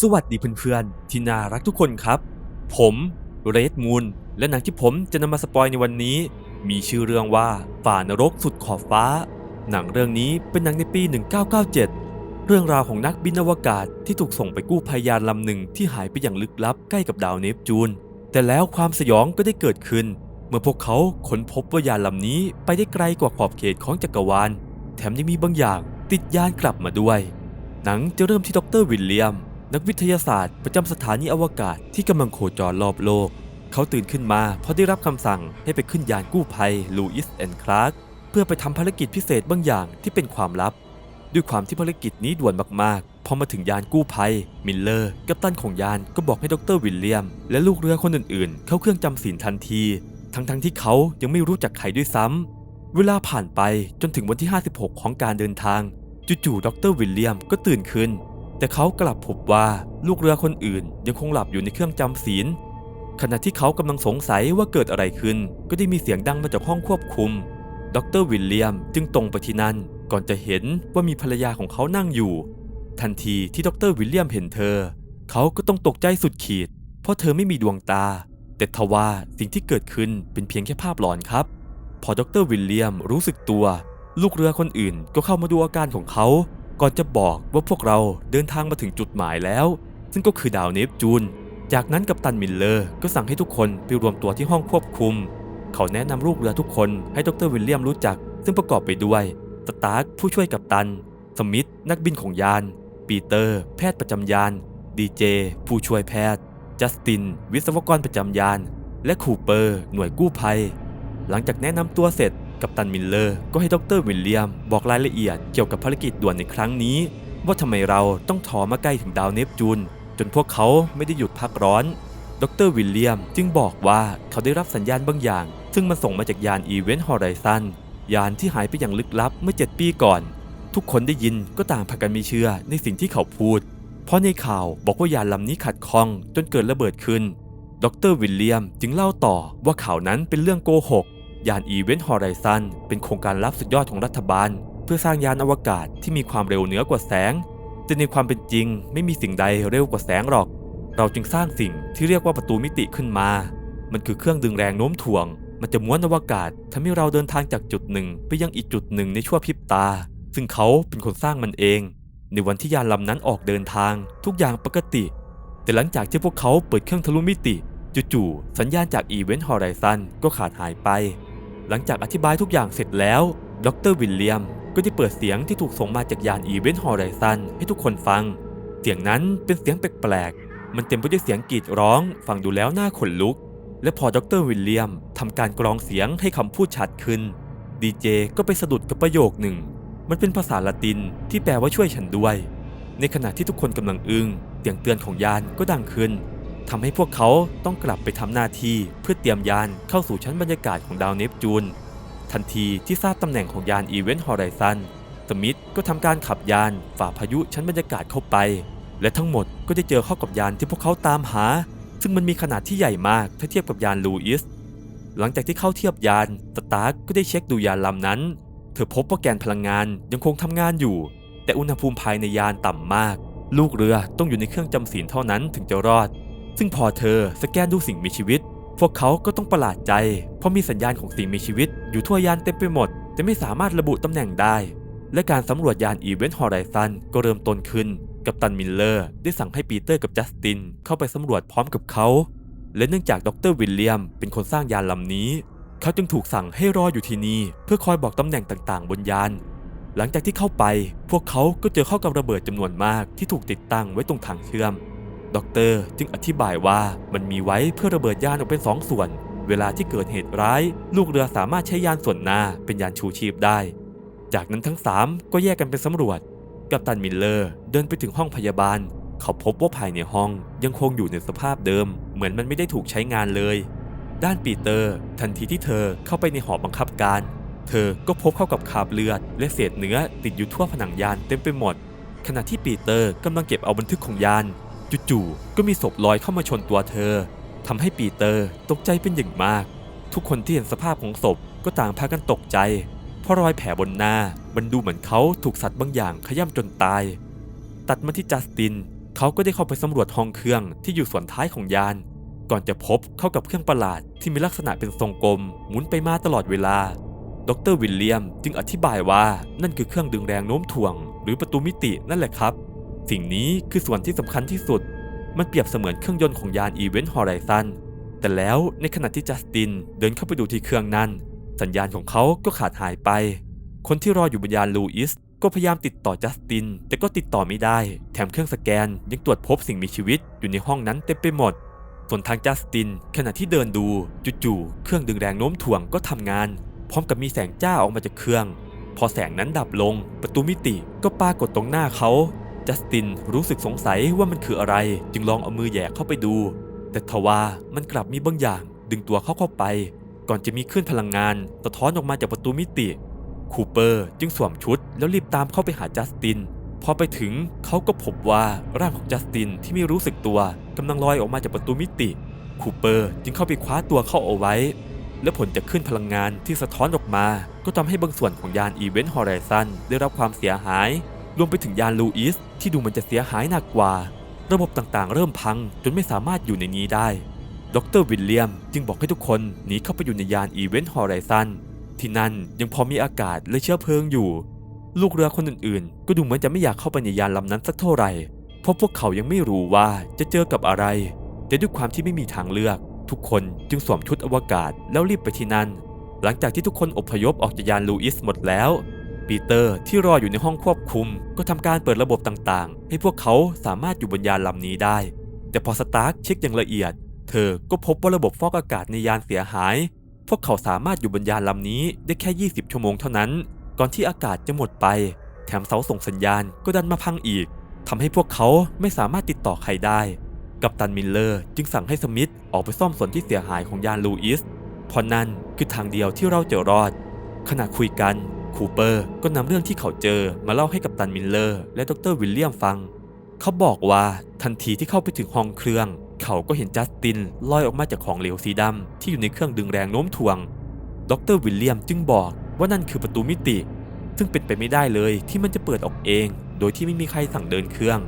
สวัสดีเพื่อนๆ ที่น่ารักทุกคนครับ ผมเรดมูนและหนังที่ผมจะนำมาสปอยในวันนี้ มีชื่อเรื่องว่าฝ่านรกสุดขอบฟ้า หนังเรื่องนี้เป็นหนังในปี 1997 เรื่องราวของนักบินอวกาศที่ถูกส่งไปกู้พยานลำหนึ่งที่หายไปอย่างลึกลับใกล้กับดาวเนปจูน แต่แล้วความสยองก็ได้เกิดขึ้น เมื่อพวกเขาค้นพบว่ายานลำนี้ไปได้ไกลกว่าขอบเขตของจักรวาล แถมยังมีบางอย่างติดยานกลับมาด้วย หนังจะเริ่มที่ดรวิลเลียม นักวิทยาศาสตร์ประจำสถานีอวกาศที่กำลังโคจรรอบโลก เขาตื่นขึ้นมาเพราะได้รับคำสั่งให้ไปขึ้นยานกู้ภัยลูอิสแอนด์คลาร์กเพื่อไปทำภารกิจพิเศษบางอย่างที่เป็นความลับ ด้วยความที่ภารกิจนี้ด่วนมากๆ พอมาถึงยานกู้ภัย มิลเลอร์ กัปตันของยานก็บอกให้ดรวิลเลียม และลูกเรือคนอื่นๆ เข้าเครื่องจำศีลทันที ทั้งๆที่เขายังไม่รู้จักใครด้วยซ้ำเวลาผ่านไปจนถึงวันที่ 56 ของการเดินทาง จู่ๆดรวิลเลียมก็ตื่นขึ้น แต่เขากลับพบว่าลูกเรือคนอื่นยังคงหลับอยู่ในเครื่องจำศีล ขณะที่เขากำลังสงสัยว่าเกิดอะไรขึ้น ก็ได้มีเสียงดังมาจากห้องควบคุม ดรวิลเลียมจึงตรงไปที่นั่นก่อนจะเห็นว่ามีภรรยาของเขานั่งอยู่ ทันทีที่ดรวิลเลียมเห็นเธอ เขาก็ต้องตกใจสุดขีด เพราะเธอไม่มีดวงตา แต่ทว่าสิ่งที่เกิดขึ้นเป็นเพียงแค่ภาพหลอนครับ พอดรวิลเลียมรู้สึกตัว ลูกเรือคนอื่นก็เข้ามาดูอาการของเขา ก่อนจะบอกว่าพวกเราเดินทางมาถึงจุดหมายแล้ว ซึ่งก็คือดาวเนปจูน จากนั้นกัปตันมิลเลอร์ก็สั่งให้ทุกคนไปรวมตัวที่ห้องควบคุม เขาแนะนำลูกเรือทุกคนให้ดรวิลเลียมรู้จัก ซึ่งประกอบไปด้วยสตาร์คผู้ช่วยกัปตัน สมิธนักบินของยาน ปีเตอร์ แพทย์ประจำยาน ดีเจ ผู้ช่วยแพทย์ จัสติน วิศวกรประจำยาน และคูเปอร์ หน่วยกู้ภัย หลังจากแนะนำตัวเสร็จ กัปตันมิลเลอร์ก็ให้ดรวิลเลียม บอกรายละเอียดเกี่ยวกับภารกิจด่วนในครั้งนี้ ว่าทำไมเราต้องถอมาใกล้ถึงดาวเนปจูน จนพวกเขาไม่ได้หยุดพักร้อน ดรวิลเลียมจึงบอกว่าเขาได้รับสัญญาณบางอย่าง ซึ่งมันส่งมาจากยานอีเวนต์ฮอริซอนยานที่หายไปอย่างลึกลับเมื่อ 7 ปีก่อน ทุกคนได้ยินก็ต่างพากันม่เชื่อในสิ่งที่เขาพูด เพราะในข่าวบอกว่ายานลำนี้ขัดข้องจนเกิดระเบิดขึ้น ดรวิลเลียมจึงเล่าต่อว่าข่าวนั้นเป็นเรื่องโกหก ยานอีเวนต์ฮอริซอนเป็นโครงการลับสุดยอดของรัฐบาล เพื่อสร้างยานอวกาศที่มีความเร็วเหนือกว่าแสง แต่ในความเป็นจริงไม่มีสิ่งใดเร็วกว่าแสงหรอก เราจึงสร้างสิ่งที่เรียกว่าประตูมิติขึ้นมา มันคือเครื่องดึงแรงโน้มถ่วง มันจะม้วนอวกาศทำให้เราเดินทางจากจุดหนึ่งไปยังอีกจุดหนึ่งในชั่วพริบตา ซึ่งเขาเป็นคนสร้างมันเอง ในวันที่ยานลำนั้นออกเดินทาง ทุกอย่างปกติ แต่หลังจากที่พวกเขาเปิดเครื่องทะลุมิติจู่ๆสัญญาณจากอีเวนต์ฮอริซอนก็ขาดหายไป หลังจากอธิบายทุกอย่างเสร็จแล้ว ดรวิลเลียม ก็ได้เปิดเสียงที่ถูกส่งมาจากยานอีเวนต์ฮอริซอนให้ทุกคนฟัง เสียงนั้นเป็นเสียงแปลกๆ มันเต็มไปด้วยเสียงกรีดร้อง ฟังดูแล้วน่าขนลุก และพอดรวิลเลียมทำการกรองเสียงให้คำพูดชัดขึ้น ดีเจก็ไปสะดุดกับประโยคหนึ่ง มันเป็นภาษาละตินที่แปลว่าช่วยฉันด้วย ในขณะที่ทุกคนกำลังอึง้ง เสียงเตือนของยานก็ดังขึ้น ทำให้พวกเขาต้องกลับไปทำหน้าที่เพื่อเตรียมยานเข้าสู่ชั้นบรรยากาศของดาวเนปจูน ทันทีที่ทราบตำแหน่งของยานอีเวนต์ฮอริซอนสมิธก็ทำการขับยานฝ่าพายุชั้นบรรยากาศเข้าไป และทั้งหมดก็ได้เจอเข้ากับยานที่พวกเขาตามหา ซึ่งมันมีขนาดที่ใหญ่มากถ้าเทียบกับยานลูอิสหลังจากที่เข้าเทียบยานสตาร์กก็ได้เช็คดูยานลำนั้น เธอพบว่าแกนพลังงานยังคงทำงานอยู่ แต่อุณหภูมิภายในยานต่ำมาก ลูกเรือต้องอยู่ในเครื่องจำศีลเท่านั้นถึงจะรอด ซึ่งพอเธอสแกนดูสิ่งมีชีวิต พวกเขาก็ต้องประหลาดใจ เพราะมีสัญญาณของสิ่งมีชีวิต อยู่ทั่วยานเต็มไปหมด แต่ไม่สามารถระบุตำแหน่งได้ และการสำรวจยานอีเวนต์ฮอริซอนก็เริ่มต้นขึ้น กับตันมิลเลอร์ได้สั่งให้ปีเตอร์กับจัสตินเข้าไปสำรวจพร้อมกับเขา และเนื่องจากดรวิลเลียมเป็นคนสร้างยานลำนี้ เขาจึงถูกสั่งให้รออยู่ที่นี่เพื่อคอยบอกตำแหน่งต่างๆ บนยาน หลังจากที่เข้าไป พวกเขาก็เจอเข้ากับระเบิดจำนวนมากที่ถูกติดตั้งไว้ตรงทางเชื่อม ด็อกเตอร์จึงอธิบายว่ามันมีไว้เพื่อระเบิดยานออกเป็นสองส่วน เวลาที่เกิดเหตุร้าย ลูกเรือสามารถใช้ยานส่วนหน้าเป็นยานชูชีพได้ จากนั้นทั้ง 3 ก็แยกกันไปสำรวจ กัปตันมิลเลอร์เดินไปถึงห้องพยาบาล เขาพบว่าภายในห้องยังคงอยู่ในสภาพเดิม เหมือนมันไม่ได้ถูกใช้งานเลย ด้านปีเตอร์ ทันทีที่เธอเข้าไปในหอบังคับการ เธอก็พบเข้ากับคาบเลือด และเศษเนื้อติดอยู่ทั่วผนังยานเต็มไปหมด ขณะที่ปีเตอร์กำลังเก็บเอาบันทึกของยาน จู่ๆก็มีศพลอยเข้ามาชนตัวเธอทำให้ปีเตอร์ตกใจเป็นอย่างมาก ทุกคนที่เห็นสภาพของศพก็ต่างพากันตกใจ เพราะรอยแผลบนหน้ามันดูเหมือนเขาถูกสัตว์บางอย่างขย้ำจนตาย ตัดมาที่จัสตินเขาก็ได้เข้าไปสำรวจห้องเครื่องที่อยู่ส่วนท้ายของยาน ก่อนจะพบเข้ากับเครื่องประหลาดที่มีลักษณะเป็นทรงกลม หมุนไปมาตลอดเวลาดรวิลเลียมจึงอธิบายว่านั่นคือเครื่องดึงแรงโน้มถ่วง หรือประตูมิตินั่นแหละครับ สิ่งนี้คือส่วนที่สำคัญที่สุด มันเปรียบเสมือนเครื่องยนต์ของยานอีเวนต์ฮอริซอนแต่แล้วในขณะที่จัสตินเดินเข้าไปดูที่เครื่องนั้น สัญญาณของเขาก็ขาดหายไป คนที่รออยู่บนยานลูอิสก็พยายามติดต่อจัสติน แต่ก็ติดต่อไม่ได้ แถมเครื่องสแกนยังตรวจพบสิ่งมีชีวิตอยู่ในห้องนั้นเต็มไปหมด ส่วนทางจัสติน ขณะที่เดินดูจู่ๆเครื่องดึงแรงโน้มถ่วงก็ทำงาน พร้อมกับมีแสงจ้าออกมาจากเครื่อง พอแสงนั้นดับลง ประตูมิติก็ปรากฏตรงหน้าเขา จัสตินรู้สึกสงสัยว่ามันคืออะไร จึงลองเอามือแหย่เข้าไปดู แต่ทว่ามันกลับมีบางอย่าง ดึงตัวเขาเข้าไป ก่อนจะมีคลื่นพลังงานสะท้อนออกมาจากประตูมิติ คูเปอร์จึงสวมชุด แล้วรีบตามเข้าไปหาจัสติน พอไปถึงเขาก็พบว่าร่างของจัสตินที่ไม่รู้สึกตัวกำลังลอยออกมาจากประตูมิติ คูเปอร์จึงเข้าไปคว้าตัวเข้าเอาไว้ และผลจากคลื่นพลังงานที่สะท้อนออกมา ก็ทำให้บางส่วนของยานอีเวนต์ฮอริซอนได้รับความเสียหายรวมไปถึงยานลูอิส ที่ดูเหมันจะเสียหายหนักกว่า ระบบต่างๆ เริ่มพังจนไม่สามารถอยู่ในนี้ได้ดรวิลเลียมจึงบอกให้ทุกคนหนีเข้าไปอยู่ในยานอีเวนต์ฮอริซอนที่นั่นยังพอมีอากาศและเชื้อเพลิงอยู่ ลูกเรือคนอื่นๆ ก็ดูเหมือนจะไม่อยากเข้าไปในยานลำนั้นสักเท่าไหร่ เพราะพวกเขายังไม่รู้ว่าจะเจอกับอะไร แต่ด้วยความที่ไม่มีทางเลือก ทุกคนจึงสวมชุดอวกาศแล้วรีบไปที่นั่น หลังจากที่ทุกคนอพยพออกจากยานลูอิสหมดแล้ว ปีเตอร์ที่รออยู่ในห้องควบคุม ก็ทำการเปิดระบบต่างๆ ให้พวกเขาสามารถอยู่บนยานลำนี้ได้ แต่พอสตาร์คเช็คอย่างละเอียด เธอก็พบว่าระบบฟอกอากาศในยานเสียหาย พวกเขาสามารถอยู่บนยานลำนี้ได้แค่ 20 ชั่วโมงเท่านั้น ก่อนที่อากาศจะหมดไป แถมเสาส่งสัญญาณก็ดันมาพังอีกทำให้พวกเขาไม่สามารถติดต่อใครได้ กัปตันมิลเลอร์จึงสั่งให้สมิธออกไปซ่อมส่วนที่เสียหายของยานลูอิสเพราะนั่นคือทางเดียวที่เราจะรอด ขณะคุยกัน คูเปอร์ก็นำเรื่องที่เขาเจอมาเล่าให้กับตันมิลเลอร์ และดรวิลเลียมฟัง เขาบอกว่าทันทีที่เข้าไปถึงห้องเครื่อง เขาก็เห็นจัสตินลอยออกมาจากของเหลวสีดำที่อยู่ในเครื่องดึงแรงโน้มถ่วง ดรวิลเลียมจึงบอกว่านั่นคือประตูมิติ ซึ่งเป็นไปไม่ได้เลยที่มันจะเปิดออกเอง โดยที่ไม่มีใครสั่งเดินเครื่อง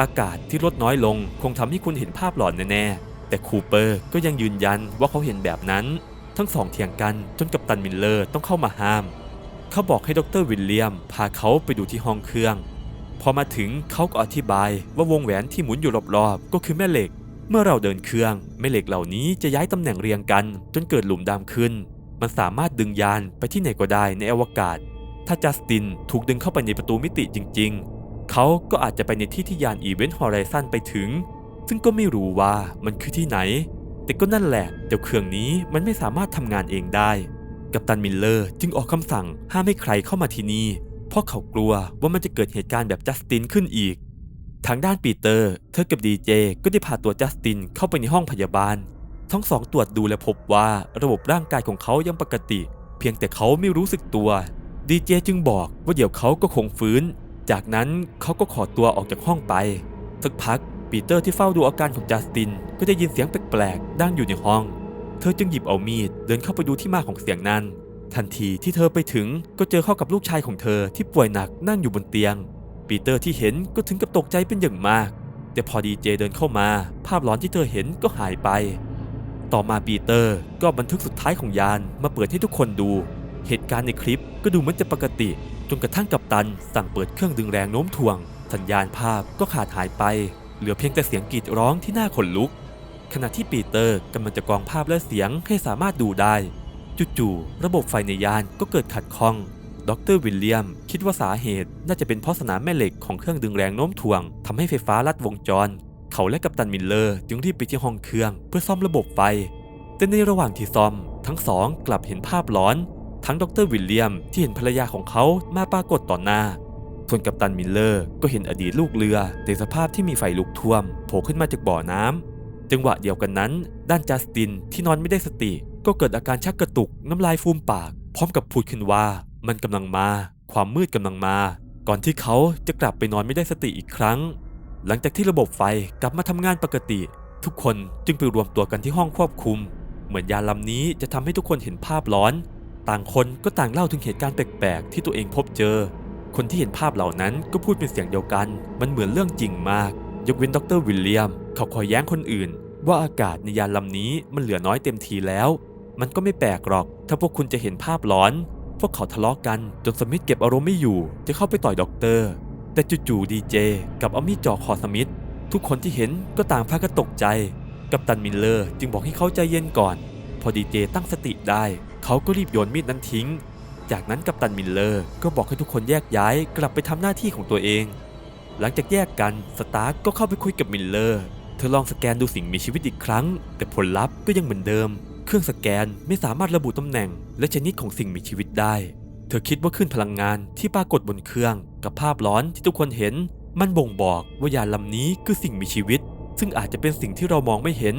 อากาศที่ลดน้อยลงคงทำให้คุณเห็นภาพหลอนแน่ๆแต่คูเปอร์ก็ยังยืนยันว่าเขาเห็นแบบนั้น ทั้งสองเถียงกันจนกัปตันมิลเลอร์ต้องเข้ามาห้าม เขาบอกให้ดรวิลเลียมพาเขาไปดูที่ห้องเครื่อง พอมาถึงเขาก็อธิบายว่าวงแหวนที่หมุนอยู่รอบๆ ก็คือแม่เหล็ก เมื่อเราเดินเครื่อง แม่เหล็กเหล่านี้จะย้ายตำแหน่งเรียงกัน จนเกิดหลุมดำขึ้น มันสามารถดึงยานไปที่ไหนก็ได้ในอวกาศ ถ้าจัสตินถูกดึงเข้าไปในประตูมิติจริง ๆ เขาก็อาจจะไปในที่ที่ยานอีเวนต์ฮอริซอนไปถึง ซึ่งก็ไม่รู้ว่ามันคือที่ไหน แต่ก็นั่นแหละเจ้าเครื่องนี้มันไม่สามารถทำงานเองได้ กัปตันมิลเลอร์จึงออกคำสั่งห้ามให้ใครเข้ามาที่นี่ เพราะเขากลัวว่ามันจะเกิดเหตุการณ์แบบจัสตินขึ้นอีก ทางด้านปีเตอร์ เธอกับดีเจก็ได้พาตัวจัสตินเข้าไปในห้องพยาบาล ทั้งสองตรวจดูและพบว่าระบบร่างกายของเขายังปกติ เพียงแต่เขาไม่รู้สึกตัว ดีเจจึงบอกว่าเดี๋ยวเขาก็คงฟื้น จากนั้นเขาก็ขอตัวออกจากห้องไป สักพักปีเตอร์ที่เฝ้าดูอาการของจัสตินก็ได้ยินเสียงแปลกๆดังอยู่ในห้อง เธอจึงหยิบเอามีดเดินเข้าไปดูที่มาของเสียงนั้น ทันทีที่เธอไปถึงก็เจอเข้ากับลูกชายของเธอที่ป่วยหนักนั่งอยู่บนเตียง ปีเตอร์ที่เห็นก็ถึงกับตกใจเป็นอย่างมาก แต่พอดีเจเดินเข้ามา ภาพหลอนที่เธอเห็นก็หายไป ต่อมาปีเตอร์ก็บันทึกสุดท้ายของยานมาเปิดให้ทุกคนดู เหตุการณ์ในคลิปก็ดูเหมือนจะปกติ จนกระทั่งกัปตัน สั่งเปิดเครื่องดึงแรงโน้มถ่วง สัญญาณภาพก็ขาดหายไป เหลือเพียงแต่เสียงกรีดร้องที่น่าขนลุก ขณะที่ปีเตอร์กำลังจะกรองภาพและเสียงให้สามารถดูได้ จู่ๆระบบไฟในยานก็เกิดขัดข้อง ดรวิลเลียม คิดว่าสาเหตุน่าจะเป็นเพราะสนามแม่เหล็กของเครื่องดึงแรงโน้มถ่วงทำให้ไฟฟ้าลัดวงจร เขาและกัปตันมิลเลอร์จึงรีบไปที่ห้องเครื่องเพื่อซ่อมระบบไฟ แต่ในระหว่างที่ซ่อม ทั้งสองกลับเห็นภาพหลอน ทั้งดรวิลเลียมที่เห็นภรรยาของเขามาปรากฏต่อหน้าส่วนกัปตันมิลเลอร์ก็เห็นอดีตลูกเรือในสภาพที่มีไฟลุกท่วมโผล่ขึ้นมาจากบ่อน้ำ จังหวะเดียวกันนั้น ด้านจัสตินที่นอนไม่ได้สติ ก็เกิดอาการชักกระตุกน้ำลายฟูมปาก พร้อมกับพูดขึ้นว่า มันกำลังมา ความมืดกำลังมา ก่อนที่เขาจะกลับไปนอนไม่ได้สติอีกครั้ง หลังจากที่ระบบไฟกลับมาทำงานปกติ ทุกคนจึงไปรวมตัวกันที่ห้องควบคุม เหมือนยานลำนี้จะทำให้ทุกคนเห็นภาพร้อน ต่างคนก็ต่างเล่าถึงเหตุการณ์แปลกๆที่ตัวเองพบเจอ คนที่เห็นภาพเหล่านั้นก็พูดเป็นเสียงเดียวกัน มันเหมือนเรื่องจริงมาก ยกเว้นดรวิลเลียม เขาคอยแย้งคนอื่น ว่าอากาศในยานลำนี้มันเหลือน้อยเต็มทีแล้ว มันก็ไม่แปลกหรอก ถ้าพวกคุณจะเห็นภาพร้อน พวกเขาทะเลาะกันจนสมิธเก็บอารมณ์ไม่อยู่ จะเข้าไปต่อยด็อกเตอร์ แต่จู่ๆดีเจกับเอามีดจ่อคอสมิธทุกคนที่เห็นก็ต่างพากันตกใจ กัปตันมิลเลอร์จึงบอกให้เขาใจเย็นก่อน พอดีเจตั้งสติได้ เขาก็รีบโยนมีดนั้นทิ้ง จากนั้นกัปตันมิลเลอร์ก็บอกให้ทุกคนแยกย้ายกลับไปทำหน้าที่ของตัวเอง หลังจากแยกกัน สตาร์กก็เข้าไปคุยกับมิลเลอร์ เธอลองสแกนดูสิ่งมีชีวิตอีกครั้ง แต่ผลลัพธ์ก็ยังเหมือนเดิม เครื่องสแกนไม่สามารถระบุตำแหน่ง และชนิดของสิ่งมีชีวิตได้ เธอคิดว่าคลื่นพลังงานที่ปรากฏบนเครื่อง กับภาพร้อนที่ทุกคนเห็น มันบ่งบอกว่ายานลำนี้คือสิ่งมีชีวิต ซึ่งอาจจะเป็นสิ่งที่เรามองไม่เห็น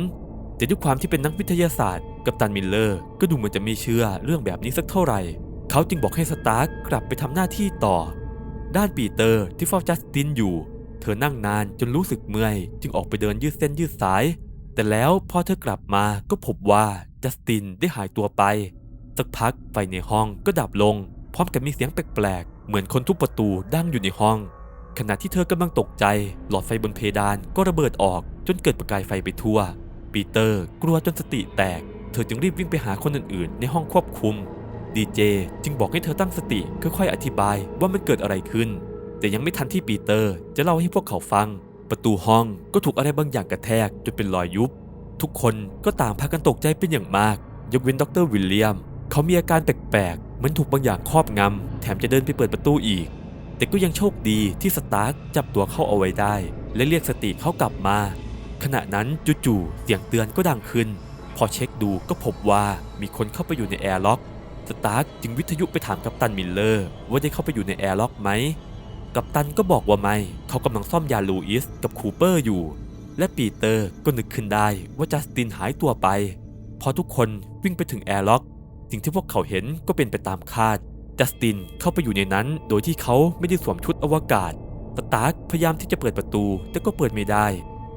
แต่ด้วยความที่เป็นนักวิทยาศาสตร์ กัปตันมิลเลอร์ก็ดูเหมือนจะไม่เชื่อเรื่องแบบนี้สักเท่าไหร่ เขาจึงบอกให้สตาร์กกลับไปทำหน้าที่ต่อ ด้านปีเตอร์ที่เฝ้าจัสตินอยู่ เธอนั่งนานจนรู้สึกเมื่อย จึงออกไปเดินยืดเส้นยืดสาย แต่แล้วพอเธอกลับมาก็พบว่าจัสตินได้หายตัวไป สักพักไฟในห้องก็ดับลง พร้อมกับมีเสียงแปลกๆ เหมือนคนทุบประตูดังอยู่ในห้อง ขณะที่เธอกำลังตกใจ หลอดไฟบนเพดานก็ระเบิดออกจนเกิดประกายไฟไปทั่ว ปีเตอร์กลัวจนสติแตก เธอจึงรีบวิ่งไปหาคนอื่นๆ ในห้องควบคุมดีเจจึงบอกให้เธอตั้งสติค่อยๆอธิบายว่ามันเกิดอะไรขึ้น แต่ยังไม่ทันที่ปีเตอร์จะเล่าให้พวกเขาฟัง ประตูห้องก็ถูกอะไรบางอย่างกระแทกจนเป็นรอยยุบ ทุกคนก็ต่างพากันตกใจเป็นอย่างมาก ยกเว้นดรวิลเลียม เขามีอาการแปลกๆเหมือนถูกบางอย่างครอบงำ แถมจะเดินไปเปิดประตูอีก แต่ก็ยังโชคดีที่สตาร์กจับตัวเขาเอาไว้ได้ และเรียกสติเขากลับมา ขณะนั้นจู่ๆเสียงเตือนก็ดังขึ้น พอเช็คดูก็พบว่ามีคนเข้าไปอยู่ในแอร์ล็อกสตาร์กจึงวิทยุไปถามกัปตันมิลเลอร์ว่าได้เข้าไปอยู่ในแอร์ล็อกไหม กัปตันก็บอกว่าไม่ เขากำลังซ่อมยาลูอิสกับคูเปอร์อยู่ และปีเตอร์ก็นึกขึ้นได้ว่าจัสตินหายตัวไป พอทุกคนวิ่งไปถึงแอร์ล็อก สิ่งที่พวกเขาเห็นก็เป็นไปตามคาด จัสตินเข้าไปอยู่ในนั้น โดยที่เขาไม่ได้สวมชุดอวกาศ สตาร์กพยายามที่จะเปิดประตู แต่ก็เปิดไม่ได้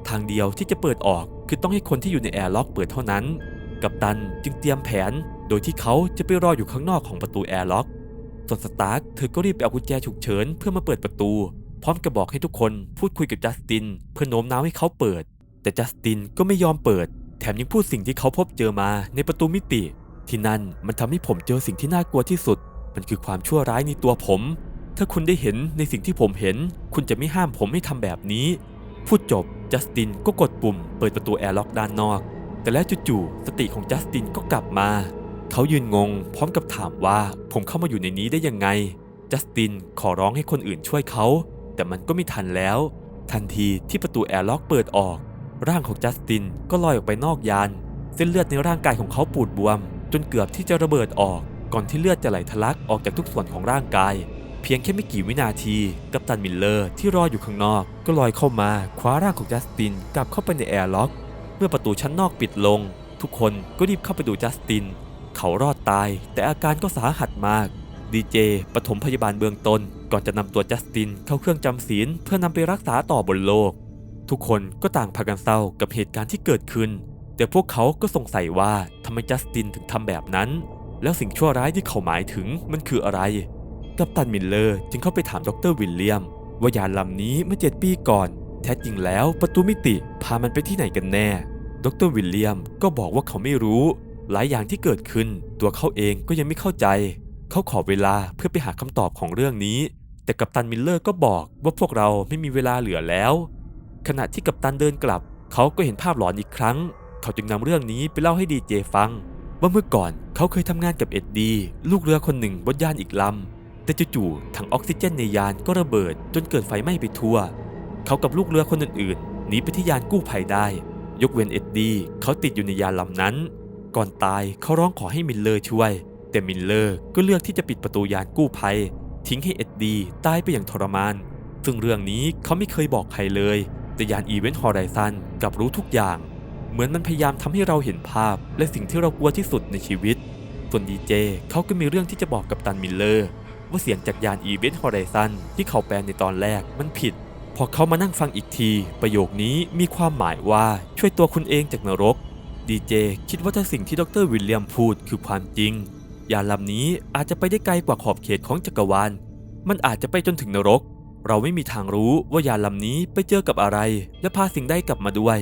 ทางเดียวที่จะเปิดออกคือต้องให้คนที่อยู่ในแอร์ล็อกเปิดเท่านั้น กัปตันจึงเตรียมแผน โดยที่เขาจะไปรออยู่ข้างนอกของประตูแอร์ล็อก ส่วนสตาร์กเธอก็รีบไปเอากุญแจฉุกเฉินเพื่อมาเปิดประตู พร้อมกับบอกให้ทุกคนพูดคุยกับจัสติน เพื่อโน้มน้าวให้เขาเปิด แต่จัสตินก็ไม่ยอมเปิด แถมยังพูดสิ่งที่เขาพบเจอมาในประตูมิติ ที่นั่นมันทำให้ผมเจอสิ่งที่น่ากลัวที่สุด มันคือความชั่วร้ายในตัวผม ถ้าคุณได้เห็นในสิ่งที่ผมเห็น คุณจะไม่ห้ามผมให้ทำแบบนี้ พูดจบจัสตินก็กดปุ่มเปิดประตูแอร์ล็อกด้านนอก แต่แล้วจู่ๆสติของจัสตินก็กลับมา เขายืนงง พร้อมกับถามว่าผมเข้ามาอยู่ในนี้ได้ยังไง จัสตินขอร้องให้คนอื่นช่วยเขา แต่มันก็ไม่ทันแล้ว ทันทีที่ประตูแอร์ล็อกเปิดออก ร่างของจัสตินก็ลอยออกไปนอกยาน เส้นเลือดในร่างกายของเขาปูดบวม จนเกือบที่จะระเบิดออก ก่อนที่เลือดจะไหลทะลักออกจากทุกส่วนของร่างกาย เพียงแค่ไม่กี่วินาที กัปตันมิลเลอร์ที่รออยู่ข้างนอก ก็ลอยเข้ามาคว้าร่างของจัสตินกลับเข้าไปในแอร์ล็อก เมื่อประตูชั้นนอกปิดลง ทุกคนก็รีบเข้าไปดูจัสติน เขารอดตาย แต่อาการก็สาหัสมาก ดีเจปฐมพยาบาลเบื้องต้น ก่อนจะนำตัวจัสตินเข้าเครื่องจำศีลเพื่อนำไปรักษาต่อบนโลก ทุกคนก็ต่างพากันเศร้ากับเหตุการณ์ที่เกิดขึ้น แต่พวกเขาก็สงสัยว่าทำไมจัสตินถึงทำแบบนั้น แล้วสิ่งชั่วร้ายที่เขาหมายถึงมันคืออะไร กัปตันมิลเลอร์จึงเข้าไปถามดรวิลเลียม ว่ายานลำนี้เมื่อเจ็ดปีก่อนแท้จริงแล้วประตูมิติพามันไปที่ไหนกันแน่ ดรวิลเลียมก็บอกว่าเขาไม่รู้ หลายอย่างที่เกิดขึ้นตัวเขาเองก็ยังไม่เข้าใจ เขาขอเวลาเพื่อไปหาคำตอบของเรื่องนี้ แต่กัปตันมิลเลอร์ก็บอกว่าพวกเราไม่มีเวลาเหลือแล้ว ขณะที่กัปตันเดินกลับ เขาก็เห็นภาพหลอนอีกครั้ง เขาจึงนำเรื่องนี้ไปเล่าให้ดีเจฟัง ว่าเมื่อก่อนเขาเคยทำงานกับเอ็ดดี้ลูกเรือคนหนึ่งบนยานอีกลำแต่จู่ๆถังออกซิเจนในยานก็ระเบิดจนเกิดไฟไหม้ไปทั่ว เขากับลูกเรือคนอื่นๆหนีไปที่ยานกู้ภัยได้ ยกเว้นเอ็ดดี้เขาติดอยู่ในยานลำนั้น ก่อนตายเขาร้องขอให้มิลเลอร์ช่วย แต่มิลเลอร์ก็เลือกที่จะปิดประตูยานกู้ภัย ทิ้งให้เอ็ดดี้ตายไปอย่างทรมาน ซึ่งเรื่องนี้เขาไม่เคยบอกใครเลย แต่ยานอีเวนต์ฮอริซอนกับรู้ทุกอย่าง เหมือนมันพยายามทำให้เราเห็นภาพ และสิ่งที่เรากลัวที่สุดในชีวิต ส่วนดีเจเขาก็มีเรื่องที่จะบอกกับตันมิลเลอร์ว่าเสียงจากยานอีเวนต์ฮอริซอนที่เขาแปลในตอนแรกมันผิด พอเขามานั่งฟังอีกที ประโยคนี้มีความหมายว่าช่วยตัวคุณเองจากนรก ดีเจคิดว่าถ้าสิ่งที่ดรวิลเลียมพูดคือความจริง ยานลำนี้อาจจะไปได้ไกลกว่าขอบเขตของจักรวาล มันอาจจะไปจนถึงนรก เราไม่มีทางรู้ว่ายานลำนี้ไปเจอกับอะไร และพาสิ่งใดกลับมาด้วย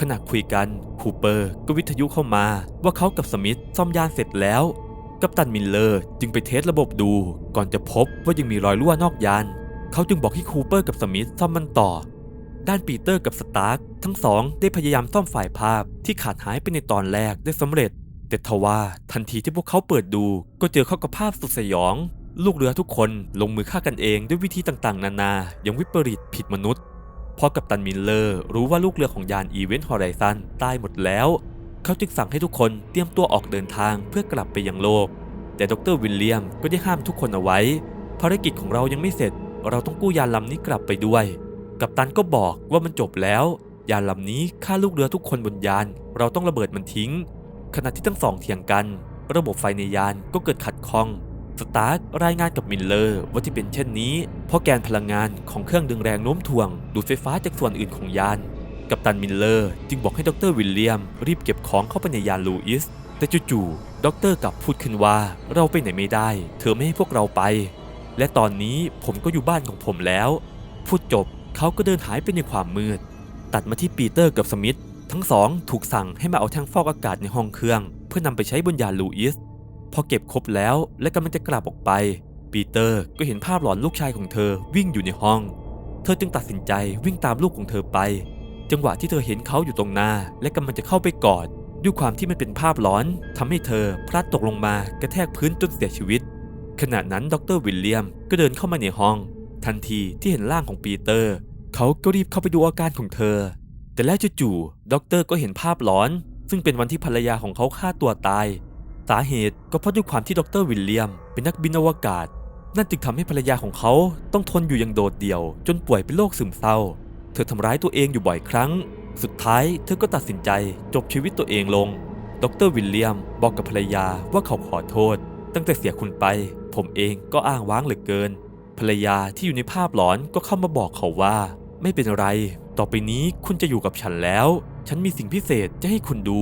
ขณะคุยกันคูเปอร์ก็วิทยุเข้ามาว่าเขากับสมิธซ่อมยานเสร็จแล้ว กัปตันมิลเลอร์จึงไปเทสระบบดู ก่อนจะพบว่ายังมีรอยรั่วนอกยาน เขาจึงบอกให้คูเปอร์กับสมิธซ่อมมันต่อ ด้านปีเตอร์กับสตาร์กทั้งสองได้พยายามซ่อมฝ่ายภาพที่ขาดหายไปในตอนแรกได้สำเร็จ แต่ทว่าทันทีที่พวกเขาเปิดดู ก็เจอเข้ากับภาพสุดสยอง ลูกเรือทุกคนลงมือฆ่ากันเองด้วยวิธีต่างๆ นานาอย่างวิปริตผิดมนุษย์พอกัปตันมิลเลอร์รู้ว่าลูกเรือของยานอีเวนต์ฮอริซอนตายหมดแล้ว เขาจึงสั่งให้ทุกคนเตรียมตัวออกเดินทางเพื่อกลับไปยังโลก แต่ดรวิลเลียมก็ได้ห้ามทุกคนเอาไว้ ภารกิจของเรายังไม่เสร็จ เราต้องกู้ยานลำนี้กลับไปด้วย กัปตันก็บอกว่ามันจบแล้ว ยานลำนี้ฆ่าลูกเรือทุกคนบนยาน เราต้องระเบิดมันทิ้ง ขณะที่ทั้งสองเถียงกัน ระบบไฟในยานก็เกิดขัดข้องสตาร์กรายงานกับมิลเลอร์ว่าที่เป็นเช่นนี้ เพราะแกนพลังงานของเครื่องดึงแรงโน้มถ่วง ดูดไฟฟ้าจากส่วนอื่นของยาน กัปตันมิลเลอร์จึงบอกให้ดรวิลเลียม รีบเก็บของเข้าไปในยานลูอิส แต่จู่ๆดรกลับพูดขึ้นว่าเราไปไหนไม่ได้ เธอไม่ให้พวกเราไป และตอนนี้ผมก็อยู่บ้านของผมแล้ว พูดจบ เขาก็เดินหายไปในความมืด ตัดมาที่ปีเตอร์กับสมิธทั้งสองถูกสั่งให้มาเอาแท่งฟอกอากาศในห้องเครื่อง เพื่อนำไปใช้บนยานลูอิส พอเก็บครบแล้วและกำลังจะกลับออกไป ปีเตอร์ก็เห็นภาพหลอนลูกชายของเธอวิ่งอยู่ในห้อง เธอจึงตัดสินใจวิ่งตามลูกของเธอไป จังหวะที่เธอเห็นเขาอยู่ตรงหน้า และกำลังจะเข้าไปกอด ด้วยความที่มันเป็นภาพหลอนทำให้เธอพลัดตกลงมากระแทกพื้นจนเสียชีวิต ขณะนั้นดรวิลเลียมก็เดินเข้ามาในห้อง ทันทีที่เห็นร่างของปีเตอร์ เขาก็รีบเข้าไปดูอาการของเธอ แต่แล้วจู่ๆด็อกเตอร์ก็เห็นภาพหลอน ซึ่งเป็นวันที่ภรรยาของเขาฆ่าตัวตาย สาเหตุก็เพราะด้วยความที่ดรวิลเลียม เป็นนักบินอวกาศ นั่นจึงทำให้ภรรยาของเขาต้องทนอยู่อย่างโดดเดี่ยว จนป่วยเป็นโรคซึมเศร้า เธอทำร้ายตัวเองอยู่บ่อยครั้ง สุดท้ายเธอก็ตัดสินใจจบชีวิตตัวเองลงดรวิลเลียมบอกกับภรรยาว่าเขาขอโทษ ตั้งแต่เสียคุณไป ผมเองก็อ้างว้างเหลือเกิน ภรรยาที่อยู่ในภาพหลอนก็เข้ามาบอกเขาว่า ไม่เป็นไร ต่อไปนี้คุณจะอยู่กับฉันแล้ว ฉันมีสิ่งพิเศษจะให้คุณดู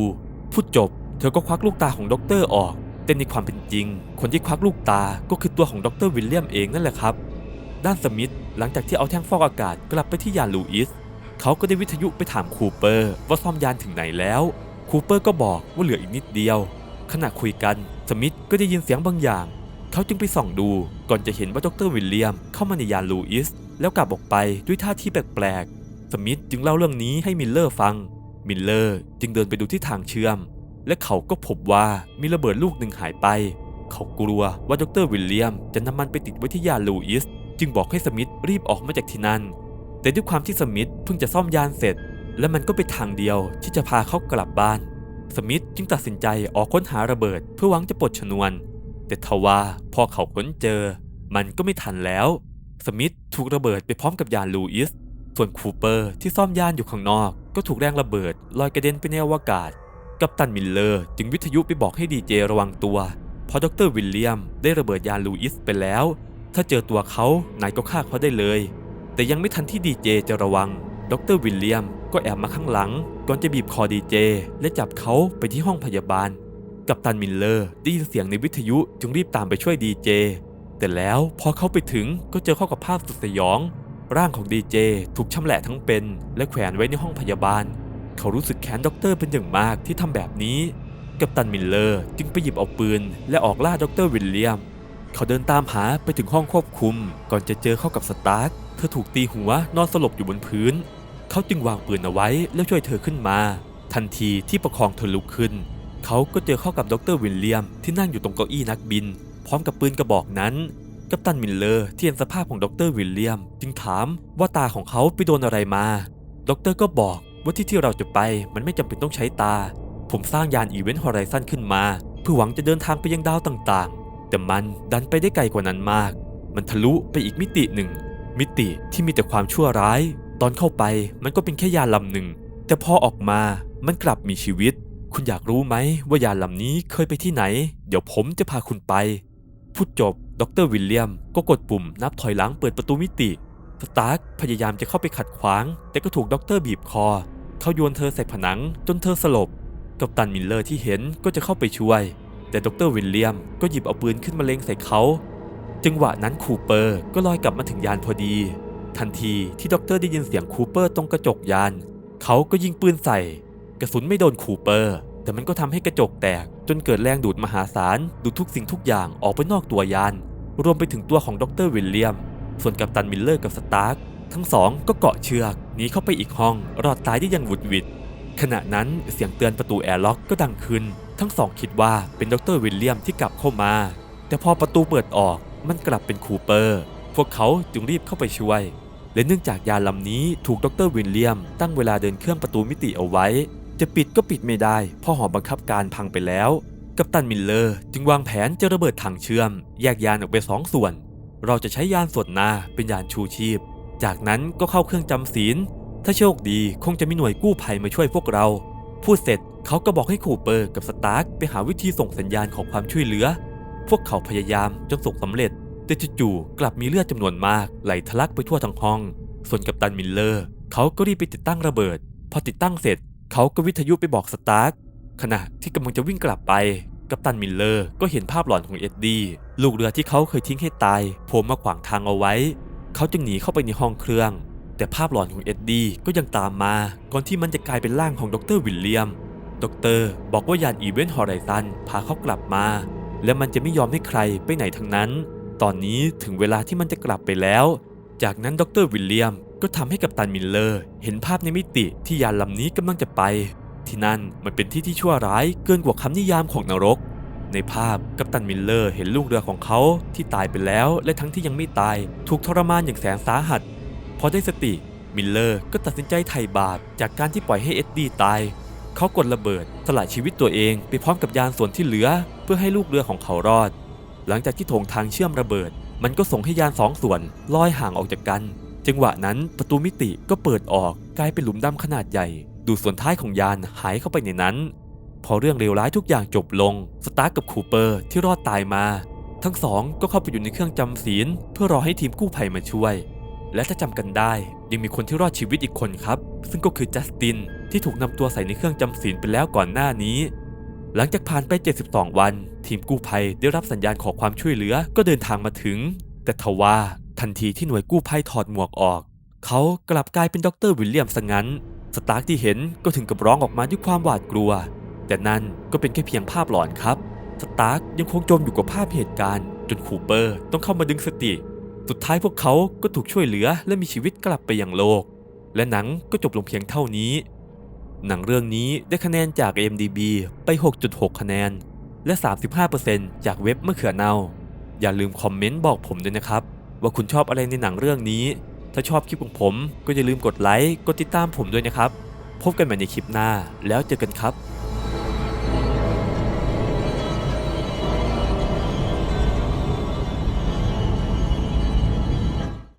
พูดจบ เธอก็ควักลูกตาของด็อกเตอร์ออก แต่ในความเป็นจริง คนที่ควักลูกตาก็คือตัวของด็อกเตอร์วิลเลียมเองนั่นแหละครับ ด้านสมิธหลังจากที่เอาแท่งฟอกอากาศกลับไปที่ยานลูอิสเขาก็ได้วิทยุไปถามคูเปอร์ว่าซ่อมยานถึงไหนแล้วคูเปอร์ก็บอกว่าเหลืออีกนิดเดียว ขณะคุยกัน สมิธก็ได้ยินเสียงบางอย่าง เขาจึงไปส่องดูก่อนจะเห็นว่าดรวิลเลียมเข้ามาในยานลูอิส แล้วกลับออกไปด้วยท่าที่แปลกๆ สมิธจึงเล่าเรื่องนี้ให้มิลเลอร์ฟัง มิลเลอร์จึงเดินไปดูที่ทางเชื่อม และเขาก็พบว่ามีระเบิดลูกหนึ่งหายไป เขากลัวว่าดรวิลเลียมจะนำมันไปติดไว้ที่ยานลูอิส จึงบอกให้สมิธรีบออกมาจากที่นั่น แต่ด้วยความที่สมิธเพิ่งจะซ่อมยานเสร็จ และมันก็เป็นทางเดียวที่จะพาเขากลับบ้าน สมิธจึงตัดสินใจออกค้นหาระเบิดเพื่อหวังจะปลดชนวน แต่ทว่าพอเขาค้นเจอ มันก็ไม่ทันแล้ว สมิธถูกระเบิดไปพร้อมกับยานลูอิส ส่วนคูเปอร์ที่ซ่อมยานอยู่ข้างนอก ก็ถูกแรงระเบิดลอยกระเด็นไปในอวกาศ กัปตันมิลเลอร์จึงวิทยุไปบอกให้ดีเจระวังตัว เพราะดรวิลเลียมได้ระเบิดยานลูอิสไปแล้ว ถ้าเจอตัวเขานายก็ฆ่าเขาได้เลย แต่ยังไม่ทันที่ดีเจจะระวัง ดรวิลเลียมก็แอบมาข้างหลัง ก่อนจะบีบคอดีเจและจับเขาไปที่ห้องพยาบาล กัปตันมิลเลอร์ได้ยินเสียงในวิทยุจึงรีบตามไปช่วยดีเจ แต่แล้วพอเขาไปถึงก็เจอเข้ากับภาพสุดสยอง ร่างของดีเจถูกชำแหละทั้งเป็น และแขวนไว้ในห้องพยาบาล เขารู้สึกแค้นด็อกเตอร์เป็นอย่างมากที่ทำแบบนี้ กัปตันมิลเลอร์จึงไปหยิบเอาปืน และออกล่าด็อกเตอร์วิลเลียม เขาเดินตามหาไปถึงห้องควบคุม ก่อนจะเจอเข้ากับสตาร์คเธอถูกตีหัวนอนสลบอยู่บนพื้น เขาจึงวางปืนเอาไว้แล้วช่วยเธอขึ้นมา ทันทีที่ประคองเธอลุกขึ้น เขาก็เจอเข้ากับดรวิลเลียมที่นั่งอยู่ตรงเก้าอี้นักบิน พร้อมกับปืนกระบอกนั้น กัปตันมิลเลอร์ที่เห็นสภาพของดรวิลเลียม จึงถามว่าตาของเขาไปโดนอะไรมา ดรก็บอกว่าที่ที่เราจะไปมันไม่จำเป็นต้องใช้ตา ผมสร้างยานอีเวนต์ฮอริซอนขึ้นมา เพื่อหวังจะเดินทางไปยังดาวต่างๆ แต่มันดันไปได้ไกลกว่านั้นมาก มันทะลุไปอีกมิติหนึ่ง มิติที่มีแต่ความชั่วร้าย ตอนเข้าไปมันก็เป็นแค่ยานลำหนึ่ง แต่พอออกมามันกลับมีชีวิต คุณอยากรู้ไหมว่ายานลำนี้เคยไปที่ไหน เดี๋ยวผมจะพาคุณไป พูดจบ ดรวิลเลียม ก็กดปุ่มนับถอยหลังเปิดประตูมิติ สตาร์คพยายามจะเข้าไปขัดขวาง แต่ก็ถูกด็อกเตอร์บีบคอ เขาโยนเธอใส่ผนังจนเธอสลบ กัปตันมิลเลอร์ที่เห็นก็จะเข้าไปช่วย แต่ดรวิลเลียมก็หยิบเอาปืนขึ้นมาเล็งใส่เขาจังหวะนั้นคูเปอร์ก็ลอยกลับมาถึงยานพอดี ทันทีที่ด็อกเตอร์ได้ยินเสียงคูเปอร์ตรงกระจกยาน เขาก็ยิงปืนใส่ กระสุนไม่โดนคูเปอร์ แต่มันก็ทำให้กระจกแตก จนเกิดแรงดูดมหาศาล ดูดทุกสิ่งทุกอย่างออกไปนอกตัวยาน รวมไปถึงตัวของดรวิลเลียม ส่วนกัปตันมิลเลอร์กับสตาร์กทั้งสองก็เกาะเชือกหนีเข้าไปอีกห้อง รอดตายได้อย่างหวุดหวิด ขณะนั้นเสียงเตือนประตูแอร์ล็อกก็ดังขึ้น ทั้งสองคิดว่าเป็นดรวิลเลียมที่กลับเข้ามา แต่พอประตูเปิดออกมันกลับเป็นคูเปอร์ พวกเขาจึงรีบเข้าไปช่วยและเนื่องจากยานลำนี้ถูกดรวิลเลียมตั้งเวลาเดินเครื่องประตูมิติเอาไว้ จะปิดก็ปิดไม่ได้เพราะหอบังคับการพังไปแล้ว กัปตันมิลเลอร์จึงวางแผนจะระเบิดถังเชื่อม แยกยานออกเป็นสองส่วน เราจะใช้ยานส่วนหน้าเป็นยานชูชีพ จากนั้นก็เข้าเครื่องจำศีล ถ้าโชคดีคงจะมีหน่วยกู้ภัยมาช่วยพวกเรา พูดเสร็จเขาก็บอกให้คูเปอร์กับสตาร์กไปหาวิธีส่งสัญญาณขอความช่วยเหลือ พวกเขาพยายามจนส่งสำเร็จ แต่จู่ๆกลับมีเลือดจำนวนมากไหลทะลักไปทั่วทั้งห้อง ส่วนกัปตันมิลเลอร์เขาก็รีบไปติดตั้งระเบิด พอติดตั้งเสร็จ เขาก็วิทยุไปบอกสตาร์กขณะที่กำลังจะวิ่งกลับไป กัปตันมิลเลอร์ก็เห็นภาพหลอนของเอ็ดดี้ลูกเรือที่เขาเคยทิ้งให้ตายโผล่มาขวางทางเอาไว้ เขาจึงหนีเข้าไปในห้องเครื่อง แต่ภาพหลอนของเอ็ดดี้ก็ยังตามมา ก่อนที่มันจะกลายเป็นร่างของดรวิลเลียม ดรบอกว่ายานอีเวนต์ฮอริซันพาเขากลับมา และมันจะไม่ยอมให้ใครไปไหนทั้งนั้น ตอนนี้ถึงเวลาที่มันจะกลับไปแล้ว จากนั้นดรวิลเลียม ก็ทำให้กับตันมิลเลอร์เห็นภาพในมิติที่ยานลำนี้กำลังจะไป ที่นั่นมันเป็นที่ที่ชั่วร้ายเกินกว่าคำนิยามของนรก ในภาพกัปตันมิลเลอร์เห็นลูกเรือของเขาที่ตายไปแล้วและทั้งที่ยังไม่ตาย ถูกทรมานอย่างแสนสาหัส พอได้สติมิลเลอร์ก็ตัดสินใจไถ่บาปจากการที่ปล่อยให้เอ็ดดี้ตาย เขากดระเบิดสละชีวิตตัวเองไปพร้อมกับยานส่วนที่เหลือ เพื่อให้ลูกเรือของเขารอด หลังจากที่ถงทางเชื่อมระเบิด มันก็ส่งให้ยานสองส่วนลอยห่างออกจากกัน จังหวะนั้นประตูมิติก็เปิดออกกลายเป็นหลุมดำขนาดใหญ่ ดูส่วนท้ายของยานหายเข้าไปในนั้น พอเรื่องเลวร้ายทุกอย่างจบลง สตาร์กกับคูเปอร์ที่รอดตายมา ทั้งสองก็เข้าไปอยู่ในเครื่องจำศีล เพื่อรอให้ทีมกู้ภัยมาช่วย และถ้าจำกันได้ ยังมีคนที่รอดชีวิตอีกคนครับ ซึ่งก็คือจัสตินที่ถูกนำตัวใส่ในเครื่องจำศีลไปแล้วก่อนหน้านี้ หลังจากผ่านไป 72 วัน ทีมกู้ภัยได้รับสัญญาณขอความช่วยเหลือก็เดินทางมาถึง แต่ทว่า ทันทีที่หน่วยกู้ภัยถอดหมวกออก เขากลับกลายเป็นดรวิลเลียมซะงั้น สตาร์กที่เห็นก็ถึงกับร้องออกมาด้วยความหวาดกลัว แต่นั่นก็เป็นแค่เพียงภาพหลอนครับ สตาร์กยังคงจมอยู่กับภาพเหตุการณ์ จนคูเปอร์ต้องเข้ามาดึงสติ สุดท้ายพวกเขาก็ถูกช่วยเหลือและมีชีวิตกลับไปอยังโลก และหนังก็จบลงเพียงเท่านี้ หนังเรื่องนี้ได้คะแนนจาก IMDb ไป 6.6 คะแนน และ 35%จากเว็บเมะเขือเนาอย่าลืมคอมเมนต์บอกผมด้วยนะครับ ว่าคุณชอบอะไรในหนังเรื่องนี้ ถ้าชอบคลิปของผมก็อย่าลืมกดไลค์ กดติดตามผมด้วยนะครับ พบกันใหม่ในคลิปหน้าแล้วเจอกันครับ